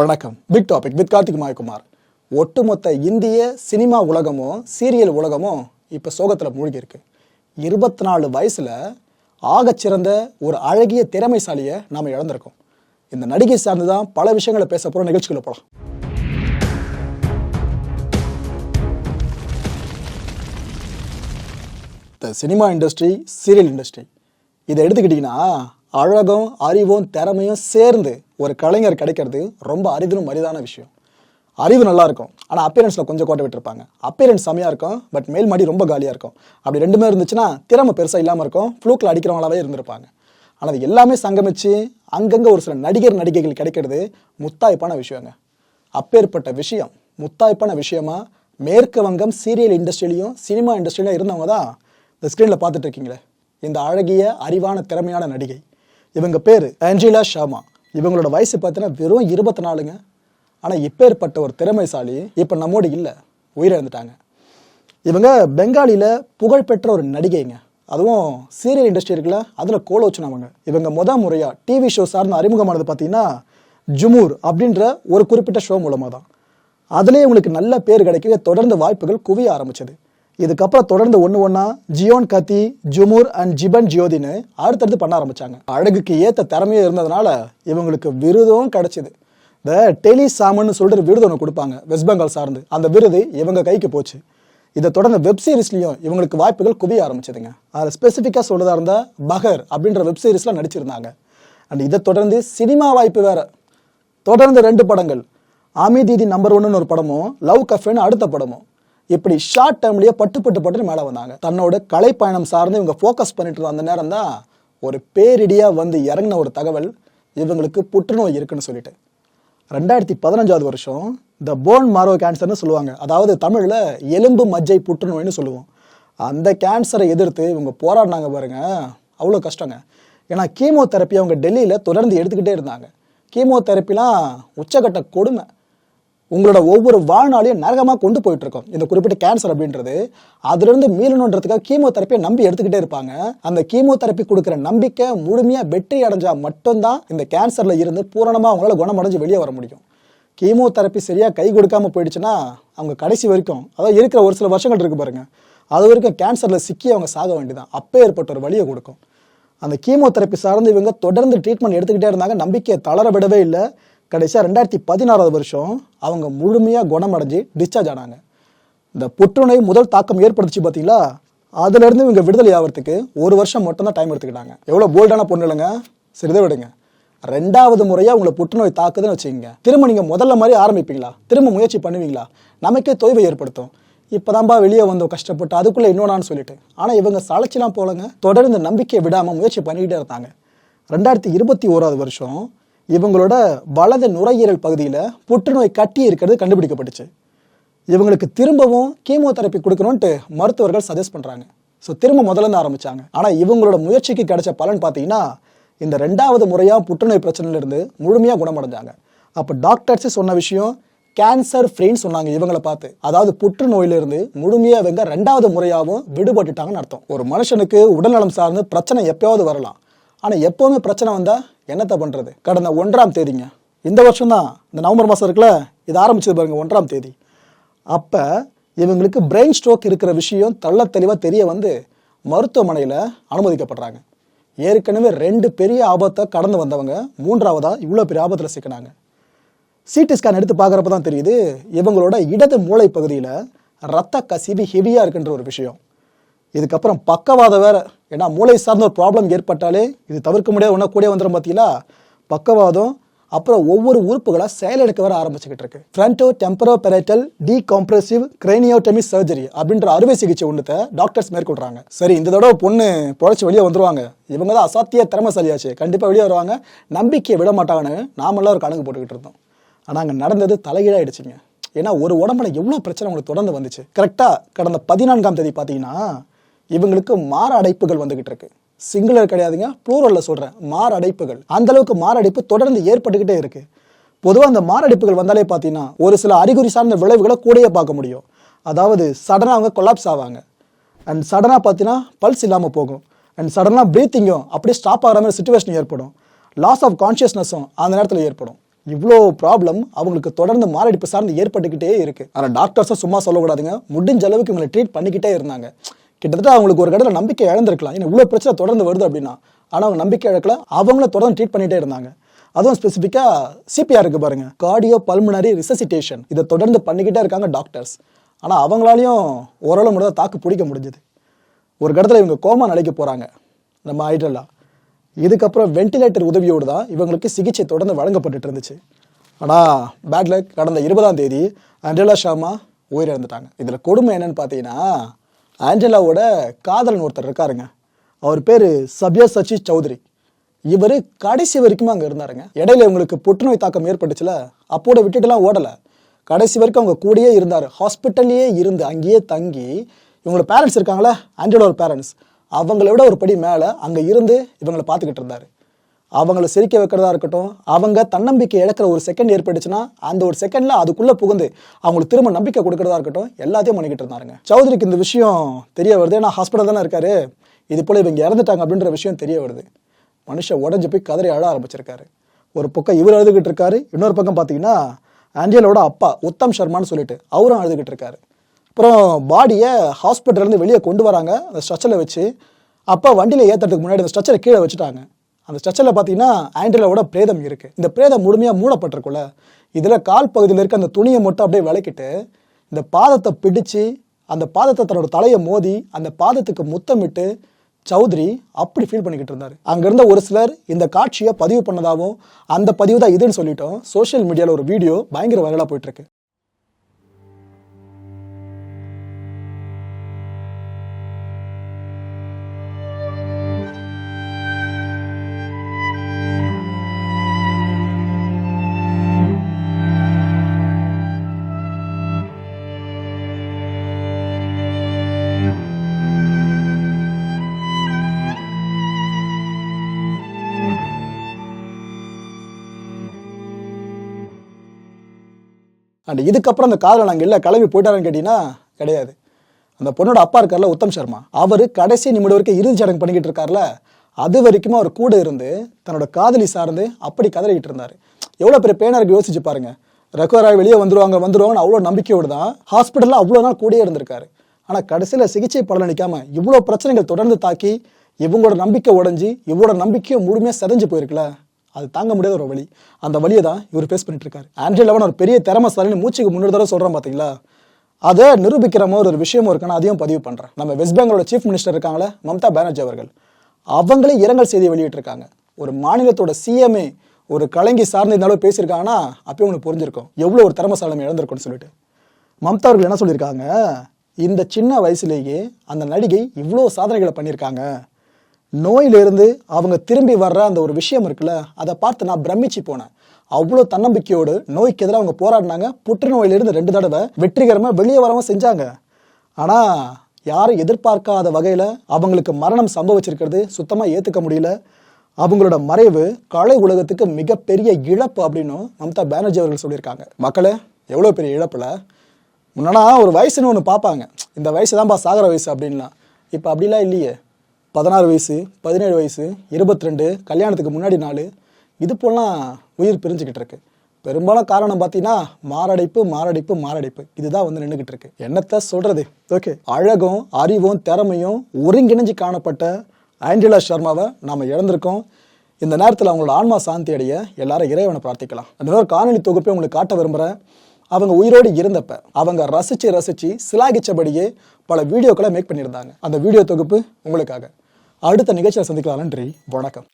வணக்கம். Big topic with Karthik Mayakumar. ஒட்டுமொத்த இந்திய சினிமா உலகமும் சீரியல் உலகமும் இப்போ சோகத்தில் மூழ்கி இருக்கு இருபத்தி நாலு வயசில் ஆகச்சிறந்த ஒரு அழகிய திறமைசாலியை நாம் இழந்திருக்கோம். இந்த நடிகை சார்ந்து தான் பல விஷயங்களை பேச போகிற நிகழ்ச்சிகளை போகலாம் இந்த சினிமா இண்டஸ்ட்ரி சீரியல் இண்டஸ்ட்ரி இதை எடுத்துக்கிட்டிங்கன்னா அழகும் அறிவும் திறமையும் சேர்ந்து ஒரு கலைஞர் கிடைக்கிறது ரொம்ப அரிதிலும் அரிதான விஷயம். அறிவு நல்லா இருக்கும் ஆனால் அப்பியரன்ஸில் கொஞ்சம் கோட்டை விட்டுருப்பாங்க. அப்பியரன்ஸ் செம்மையாக இருக்கும் பட் மேல் மாடி ரொம்ப காலியாக இருக்கும். அப்படி ரெண்டுமே இருந்துச்சுன்னா திறமை பெருசாக இல்லாமல் இருக்கும் ஃப்ளூக்கில் அடிக்கிறவங்களாவே இருந்திருப்பாங்க. ஆனால் அது எல்லாமே சங்கமிச்சு அங்கங்கே ஒரு சில நடிகர் நடிகைகள் கிடைக்கிறது முத்தாய்ப்பான விஷயங்க. அப்பேற்பட்ட விஷயம் முத்தாய்ப்பான விஷயமா மேற்கு வங்கம் சீரியல் இண்டஸ்ட்ரியிலையும் சினிமா இண்டஸ்ட்ரியிலையும் இருந்தவங்க தான் இந்த ஸ்க்ரீனில் பார்த்துட்டு இருக்கீங்களே. இந்த அழகிய அறிவான திறமையான நடிகை. இவங்க பேர் ஆஞ்சலியா ஷாமா. இவங்களோட வயசு பார்த்தீங்கன்னா வெறும் இருபத்தி நாலுங்க ஆனால் இப்பேற்பட்ட ஒரு திறமைசாலி இப்போ நம்மோடு இல்லை. உயிரிழந்துட்டாங்க. இவங்க பெங்காலியில் புகழ்பெற்ற ஒரு நடிகைங்க. அதுவும் சீரியல் இண்டஸ்ட்ரி இருக்குல்ல அதில் கோலோச்சுனவங்க இவங்க முத முறையாக டிவி ஷோ சார்ந்து அறிமுகமானது பார்த்தீங்கன்னா ஜுமூர் அப்படின்ற ஒரு குறிப்பிட்ட ஷோ மூலமாக தான் அதுலேயே இவங்களுக்கு நல்ல பேர் கிடைக்க தொடர்ந்து வாய்ப்புகள் குவிய ஆரம்பிச்சது. இதுக்கப்புறம் தொடர்ந்து ஒன்று ஒன்றா ஜியோன் கத்தி ஜுமூர் அண்ட் ஜிபன் ஜியோதின்னு அடுத்தடுத்து பண்ண ஆரம்பிச்சாங்க. அழகுக்கு ஏற்ற திறமையும் இருந்ததுனால இவங்களுக்கு விருதும் கிடைச்சிது. இந்த டெலி சாமன் சொல்லிட்டு விருது ஒன்று கொடுப்பாங்க வெஸ்ட் பெங்கால் சார்ந்து. அந்த விருது இவங்க கைக்கு போச்சு. இதை தொடர்ந்து வெப் சீரிஸ்லையும் இவங்களுக்கு வாய்ப்புகள் குவிய ஆரம்பிச்சதுங்க. அதில் ஸ்பெசிஃபிக்காக சொல்றதா இருந்தால் பகர் அப்படின்ற வெப் சீரிஸ்ல நடிச்சிருந்தாங்க. அண்ட் இதை தொடர்ந்து சினிமா வாய்ப்பு வேற. தொடர்ந்து ரெண்டு படங்கள். ஆமி தீதி நம்பர் ஒன்னு ஒரு படமும் லவ் கஃபேன்னு அடுத்த படமும். இப்படி ஷார்ட் டைம்லயே பட்டு பட்டு பட்டு மேலே வந்தாங்க. தன்னோட கலை பயணம் சார்ந்து இவங்க ஃபோக்கஸ் பண்ணிட்டு இருந்த அந்த நேரம் தான் ஒரு பேரிடியா வந்து இறங்கின ஒரு தகவல் இவங்களுக்கு புற்றுநோய் இருக்குன்னு சொல்லிட்டு. ரெண்டாயிரத்தி பதினஞ்சாவது வருஷம் த போன் மாரோ கேன்சர்னு சொல்லுவாங்க. அதாவது தமிழில் எலும்பு மஜ்ஜை புற்றுநோய்னு சொல்லுவோம். அந்த கேன்சரை எதிர்த்து இவங்க போராடினாங்க பாருங்க. அவ்வளோ கஷ்டங்க. ஏன்னா கீமோதெரப்பி அவங்க டெல்லியில் தொடர்ந்து எடுத்துக்கிட்டே இருந்தாங்க. கீமோதெரப்பிலாம் உச்சக்கட்ட கொடுமை. உங்களோட ஒவ்வொரு வாழ்நாளையும் நரகமாக கொண்டு போயிட்டு இருக்கோம் இந்த குறிப்பிட்ட கேன்சர் அப்படின்றது அதிலிருந்து மீளணுன்றதுக்காக கீமோதெரப்பியை நம்பி எடுத்துக்கிட்டே இருப்பாங்க. அந்த கீமோதெரப்பி கொடுக்குற நம்பிக்கை முழுமையாக வெற்றி அடைஞ்சால் மட்டும்தான் இந்த கேன்சரில் இருந்து பூரணமாக அவங்களால குணமடைஞ்சு வெளியே வர முடியும். கீமோதெரப்பி சரியாக கை கொடுக்காம போயிடுச்சுன்னா அவங்க கடைசி வரைக்கும் அதாவது இருக்கிற ஒரு சில வருஷங்கள் இருக்கு பாருங்கள் அது வரைக்கும் கேன்சரில் சிக்கி அவங்க சாக வேண்டியதான் அப்போ ஏற்பட்ட ஒரு வழியை கொடுக்கும். அந்த கீமோதெரப்பி சார்ந்து இவங்க தொடர்ந்து ட்ரீட்மெண்ட் எடுத்துக்கிட்டே இருந்தாங்க. நம்பிக்கையை தளர விடவே இல்லை. கடைசியாக ரெண்டாயிரத்தி பதினாறாவது வருஷம் அவங்க முழுமையாக குணமடைஞ்சு டிஸ்சார்ஜ் ஆனாங்க. இந்த புற்றுநோய் முதல் தாக்கம் ஏற்படுத்துச்சு பார்த்தீங்களா அதுலேருந்து இவங்க விடுதலை ஆகிறதுக்கு ஒரு வருஷம் மட்டும்தான் டைம் எடுத்துக்கிட்டாங்க. எவ்வளோ போல்டான பொண்ணு இல்லைங்க? சரிதை விடுங்க. ரெண்டாவது முறையாக உங்களை புற்றுநோய் தாக்குதுன்னு வச்சுக்கோங்க. திரும்ப நீங்கள் முதல்ல மாதிரி ஆரம்பிப்பீங்களா? திரும்ப முயற்சி பண்ணுவீங்களா? நமக்கே தொய்வை ஏற்படுத்தும். இப்போதான்பா வெளியே வந்தோம் கஷ்டப்பட்டு அதுக்குள்ளே இன்னொன்னான்னு சொல்லிட்டு. ஆனால் இவங்க சளைச்சிலாம் போலங்க தொடர்ந்து நம்பிக்கையை விடாமல் முயற்சி பண்ணிக்கிட்டே இருந்தாங்க. ரெண்டாயிரத்தி இருபத்தி ஓராவது வருஷம் இவங்களோட வலது நுரையீரல் பகுதியில் புற்றுநோய் கட்டி இருக்கிறது கண்டுபிடிக்கப்பட்டுச்சு. இவங்களுக்கு திரும்பவும் கீமோதெரப்பி கொடுக்கணும்ன்ட்டு மருத்துவர்கள் சஜஸ்ட் பண்ணுறாங்க ஸோ திரும்ப முதல்ல இருந்து ஆரம்பிச்சாங்க. ஆனால் இவங்களோட முயற்சிக்கு கிடைச்ச பலன் பார்த்தீங்கன்னா இந்த ரெண்டாவது முறையாக புற்றுநோய் பிரச்சனையிலிருந்து முழுமையாக குணமடைஞ்சாங்க. அப்போ டாக்டர்ஸ் சொன்ன விஷயம் கேன்சர் ஃப்ரீன்னு சொன்னாங்க இவங்களை பார்த்து. அதாவது புற்றுநோயிலிருந்து முழுமையாக இவங்க ரெண்டாவது முறையாகவும் விடுபட்டுட்டாங்கன்னு அர்த்தம். ஒரு மனுஷனுக்கு உடல்நலம் சார்ந்து பிரச்சனை எப்பயாவது வரலாம். ஆனால் எப்போவுமே பிரச்சனை வந்தால் என்னத்தை பண்ணுறது கடந்த ஒன்றாம் தேதிங்க. இந்த வருஷம் தான் இந்த நவம்பர் மாதம் இருக்குல்ல இது ஆரம்பிச்சது பாருங்க ஒன்றாம் தேதி. அப்போ இவங்களுக்கு பிரெயின் ஸ்ட்ரோக் இருக்கிற விஷயம் தள்ள தெளிவாக தெரிய வந்து மருத்துவமனையில் அனுமதிக்கப்படுறாங்க. ஏற்கனவே ரெண்டு பெரிய ஆபத்தை கடந்து வந்தவங்க மூன்றாவதாக இவ்வளோ பெரிய ஆபத்தில் சிக்கினாங்க. சிடி ஸ்கேன் எடுத்து பார்க்குறப்ப தான் தெரியுது இவங்களோட இடது மூளை பகுதியில் ரத்த கசிவு ஹெவியாக இருக்குன்ற ஒரு விஷயம். இதுக்கப்புறம் பக்கவாதம் வேற. ஏன்னா மூளை சார்ந்த ஒரு ப்ராப்ளம் ஏற்பட்டாலே இது தவிர்க்க முடியாத ஒன்றா கூட வந்துடும் பார்த்தீங்களா பக்கவாதம் அப்புறம் ஒவ்வொரு உறுப்புகளாக செயலிழக்க வர ஆரம்பிச்சுக்கிட்டு இருக்கு. ஃப்ரண்டோ டெம்பரோ பெரைட்டல் டீகாம்ப்ரெசிவ் கிரைனியோட்டமி சர்ஜரி அப்படின்ற அறுவை சிகிச்சை ஒன்றுத்தை டாக்டர்ஸ் மேற்கொள்றாங்க. சரி இந்த தடவை பொண்ணு புழைச்சி வெளியே வந்துருவாங்க. இவங்க தான் அசாத்திய திறமைசாலியாச்சு. கண்டிப்பாக வெளியே வருவாங்க. நம்பிக்கையை விட மாட்டாங்கன்னு நாமெல்லாம் ஒரு கணக்கு போட்டுக்கிட்டு இருந்தோம். ஆனால் அங்கே நடந்தது தலைகீழாயிடுச்சுங்க. ஏன்னா ஒரு உடம்புல எவ்வளோ பிரச்சனை உங்களுக்கு தொடர்ந்து வந்துச்சு? கரெக்டாக கடந்த பதினான்காம் தேதி பார்த்தீங்கன்னா இவங்களுக்கு மார அடைப்புகள் வந்துகிட்டு இருக்கு. சிங்குலர் கிடையாதுங்க ப்ளூரலில் சொல்கிறேன் மார அடைப்புகள் அந்த அளவுக்கு மாரடைப்பு தொடர்ந்து ஏற்பட்டுக்கிட்டே இருக்கு. பொதுவாக அந்த மாரடைப்புகள் வந்தாலே பார்த்தீங்கன்னா ஒரு சில அறிகுறி சார்ந்த விளைவுகளை கூடயே பார்க்க முடியும். அதாவது சடனாக அவங்க கொலாப்ஸ் ஆவாங்க. அண்ட் சடனாக பார்த்தீங்கன்னா பல்ஸ் இல்லாமல் போகும். அண்ட் சடனாக ப்ரீத்திங்கும் அப்படியே ஸ்டாப் ஆகிற மாதிரி சுச்சுவேஷன் ஏற்படும். லாஸ் ஆஃப் கான்ஷியஸ்னஸும் அந்த நேரத்தில் ஏற்படும். இவ்வளோ ப்ராப்ளம் அவங்களுக்கு தொடர்ந்து மாரடைப்பு சார்ந்து ஏற்பட்டுக்கிட்டே இருக்குது ஆனால் டாக்டர்ஸும் சும்மா சொல்லக்கூடாதுங்க. முடிஞ்ச அளவுக்கு இவங்களை ட்ரீட் பண்ணிக்கிட்டே இருந்தாங்க. கிட்டத்தட்ட அவங்களுக்கு ஒரு கடையில் நம்பிக்கை இழந்திருக்கலாம். ஏன்னா இவ்வளோ பிரச்சனை தொடர்ந்து வருது அப்படின்னா. ஆனால் அவங்க நம்பிக்கை இழக்கல. அவங்கள தொடர்ந்து ட்ரீட் பண்ணிகிட்டே இருந்தாங்க. அதுவும் ஸ்பெசிஃபிக்காக சிபிஆர் இருக்கு பாருங்க. கார்டியோ பல்முனரி ரிசசிட்டேஷன் இதை தொடர்ந்து பண்ணிக்கிட்டே இருக்காங்க டாக்டர்ஸ் ஆனால் அவங்களாலையும் ஓரளவு மட்டும் தாக்கு பிடிக்க முடிஞ்சது. ஒரு கடத்தில் இவங்க கோமா நிலைக்கு போகிறாங்க நம்ம ஐடலா இதுக்கப்புறம் வென்டிலேட்டர் உதவியோடு தான் இவங்களுக்கு சிகிச்சை தொடர்ந்து வழங்கப்பட்டுட்டு இருந்துச்சு. ஆனால் பேட்ல கடந்த இருபதாம் தேதி அண்டலா ஷாமா உயிரிழந்துட்டாங்க. இதில் கொடுமை என்னன்னு பார்த்தீங்கன்னா ஆஞ்சலாவோட காதலன் ஒருத்தர் இருக்காருங்க. அவர் பேர் சப்யா சச்சி சௌத்ரி. இவர் கடைசி வரைக்குமே அங்கே இருந்தாருங்க. இடையில இவங்களுக்கு புற்றுநோய் தாக்கம் ஏற்பட்டுச்சுல அப்போட விட்டுட்டுலாம் ஓடலை. கடைசி வரைக்கும் அவங்க கூடயே இருந்தார். ஹாஸ்பிட்டல்லையே இருந்து அங்கேயே தங்கி இவங்களோட பேரண்ட்ஸ் இருக்காங்களே ஆஞ்சலோட பேரண்ட்ஸ் அவங்கள விட ஒரு படி மேலே அங்கே இருந்து இவங்களை பார்த்துக்கிட்டு இருந்தார். அவங்கள சிரிக்க வைக்கிறதா இருக்கட்டும் அவங்க தன்னம்பிக்கை இழக்கிற ஒரு செகண்ட் ஏற்பட்டுச்சுன்னா அந்த ஒரு செகண்ட்ல அதுக்குள்ளே புகுந்து அவங்களுக்கு திரும்ப நம்பிக்கை கொடுக்கறதா இருக்கட்டும் எல்லாத்தையும் பண்ணிக்கிட்டு இருந்தாருங்க. சௌத்ரிக்கு இந்த விஷயம் தெரிய வருது. ஏன்னா ஹாஸ்பிட்டல் தானே இருக்காரு. இது போல் இவங்க இறந்துட்டாங்க அப்படின்ற விஷயம் தெரிய வருது. மனுஷன் உடஞ்சி போய் கதறி அழ ஆரம்பிச்சிருக்காரு. ஒரு பக்கம் இவர் அழுதுகிட்டு இருக்காரு. இன்னொரு பக்கம் பார்த்தீங்கன்னா ஆண்டியலோட அப்பா உத்தம் சர்மான்னு சொல்லிட்டு அவரும் அழுதுகிட்டு இருக்காரு. அப்புறம் பாடியை ஹாஸ்பிட்டல்லேருந்து வெளியே கொண்டு வராங்க. அந்த ஸ்ட்ரச்சரில் வச்சு அப்பா வண்டியில் ஏற்றுறதுக்கு முன்னாடி அந்த ஸ்ட்ரச்சரை கீழே வச்சுட்டாங்க. அந்த ஸ்ட்ரக்சரில் பார்த்தீங்கன்னா ஆண்டிலோட பிரேதம் இருக்குது இந்த பிரேதம் முழுமையாக மூடப்பட்டிருக்குல்ல இதில் கால் பகுதியில் இருக்க அந்த துணியை மட்டும் அப்படியே விளக்கிட்டு இந்த பாதத்தை பிடிச்சு அந்த பாதத்தை தன்னோட தலையை மோதி அந்த பாதத்துக்கு முத்தமிட்டு சௌத்ரி அப்படி ஃபீல் பண்ணிக்கிட்டு இருந்தார். அங்கிருந்த ஒரு சிலர் இந்த காட்சியை பதிவு பண்ணதாகவும் அந்த பதிவு தான் இதுன்னு சொல்லிட்டோம். சோஷியல் மீடியாவில் ஒரு வீடியோ பயங்கர வைரலாக போயிட்டுருக்கு. அண்ட் இதுக்கப்புறம் அந்த காதலை நாங்கள் இல்லை கிளம்பி போயிட்டாருன்னு கேட்டிங்கன்னா கிடையாது. அந்த பொண்ணோட அப்பா இருக்கார்ல உத்தம் சர்மா அவர் கடைசி நிமிடம் வரைக்கும் இறுதி சடங்கு பண்ணிக்கிட்டு இருக்கார்ல அது வரைக்கும் அவர் கூட இருந்து தன்னோட காதலி சார்ந்து அப்படி கதறிக்கிட்டு இருந்தார். எவ்வளோ பெரிய பேனாக இருக்கு யோசிச்சு பாருங்க. ரெக்கவர் ஆகி வெளியே வந்துருவாங்க வந்துருவாங்கன்னு அவ்வளோ நம்பிக்கையோடு தான் ஹாஸ்பிட்டலில் அவ்வளோ நாள் கூடயே இருந்திருக்காரு. ஆனால் கடைசியில் சிகிச்சை பலனளிக்காம இவ்வளோ பிரச்சனைகள் தொடர்ந்து தாக்கி இவங்களோட நம்பிக்கை உடஞ்சி இவங்களோட நம்பிக்கையும் முழுமையாக செதஞ்சு போயிருக்குல்ல. அது தாங்க முடியாத ஒரு வழி. அந்த வழியை தான் இவர் ஃபேஸ் பண்ணிட்டு இருக்காரு. ஆண்ட்ரி லெவன் ஒரு பெரிய திறமசாலின்னு மூச்சுக்கு முன்னூறு தடவை சொல்கிறோம் பார்த்தீங்களா அதை நிரூபிக்கிற மாதிரி ஒரு விஷயமும் இருக்குன்னு அதையும் பதிவு பண்ணுறேன் நம்ம வெஸ்ட் பெங்காலோட சீஃப் மினிஸ்டர் இருக்காங்களே மம்தா பானர்ஜி அவர்கள். அவங்களே இரங்கல் செய்தியை வெளியிட்டிருக்காங்க. ஒரு மாநிலத்தோட சிஎம்ஏ ஒரு கலங்கி சார்ந்த இருந்தாலும் பேசியிருக்காங்கன்னா அப்பயும் உங்களுக்கு புரிஞ்சிருக்கும். எவ்வளோ ஒரு திறமசாலம் இழந்திருக்கும்னு சொல்லிட்டு. மம்தா அவர்கள் என்ன சொல்லியிருக்காங்க? இந்த சின்ன வயசுலேயே அந்த நடிகை இவ்வளோ சாதனைகளை பண்ணியிருக்காங்க. நோயிலிருந்து அவங்க திரும்பி வர்ற அந்த ஒரு விஷயம் இருக்குல்ல அதை பார்த்து நான் பிரமிச்சு போனேன். அவ்வளோ தன்னம்பிக்கையோடு நோய்க்கு எதிராக அவங்க போராடினாங்க. புற்றுநோயிலிருந்து ரெண்டு தடவை வெற்றிகரமாக வெளியே வரவும் செஞ்சாங்க. ஆனால் யாரும் எதிர்பார்க்காத வகையில் அவங்களுக்கு மரணம் சம்பவிச்சிருக்கிறது சுத்தமாக ஏற்றுக்க முடியல. அவங்களோட மறைவு கலை உலகத்துக்கு மிகப்பெரிய இழப்பு அப்படின்னு மம்தா பானர்ஜி அவர்கள் சொல்லியிருக்காங்க. மக்களே எவ்வளோ பெரிய இழப்பில்? முன்னாடி ஒரு வயசுன்னு ஒன்று பார்ப்பாங்க. இந்த வயசு தான்ப்பா சாகர வயசு அப்படின்லாம். இப்போ அப்படிலாம் இல்லையே. பதினாறு வயசு பதினேழு வயசு இருபத்தி ரெண்டு கல்யாணத்துக்கு முன்னாடி நாள். இது போலாம் உயிர் பிரிஞ்சுக்கிட்டு இருக்கு. பெரும்பாலும் காரணம் பார்த்தீங்கன்னா மாரடைப்பு மாரடைப்பு மாரடைப்பு. இதுதான் வந்து நின்றுக்கிட்டு இருக்கு. என்னத்த சொல்றது? ஓகே. அழகும் அறிவும் திறமையும் ஒருங்கிணைஞ்சு காணப்பட்ட ஆண்டலா சர்மாவை நாம் இழந்திருக்கோம். இந்த நேரத்தில் அவங்களோட ஆன்மா சாந்தி அடைய எல்லாரும் இறைவனை பிரார்த்திக்கலாம். அந்த காணொலி தொகுப்பை உங்களுக்கு காட்ட விரும்புகிறேன் அவங்க உயிரோடு இருந்தப்ப அவங்க ரசிச்சு ரசிச்சு சிலாகிச்சபடியே பல வீடியோக்களை மேக் பண்ணியிருந்தாங்க. அந்த வீடியோ தொகுப்பு உங்களுக்காக. அடுத்த நிகழ்ச்சியில் சந்திக்கலாம் நன்றி வணக்கம்.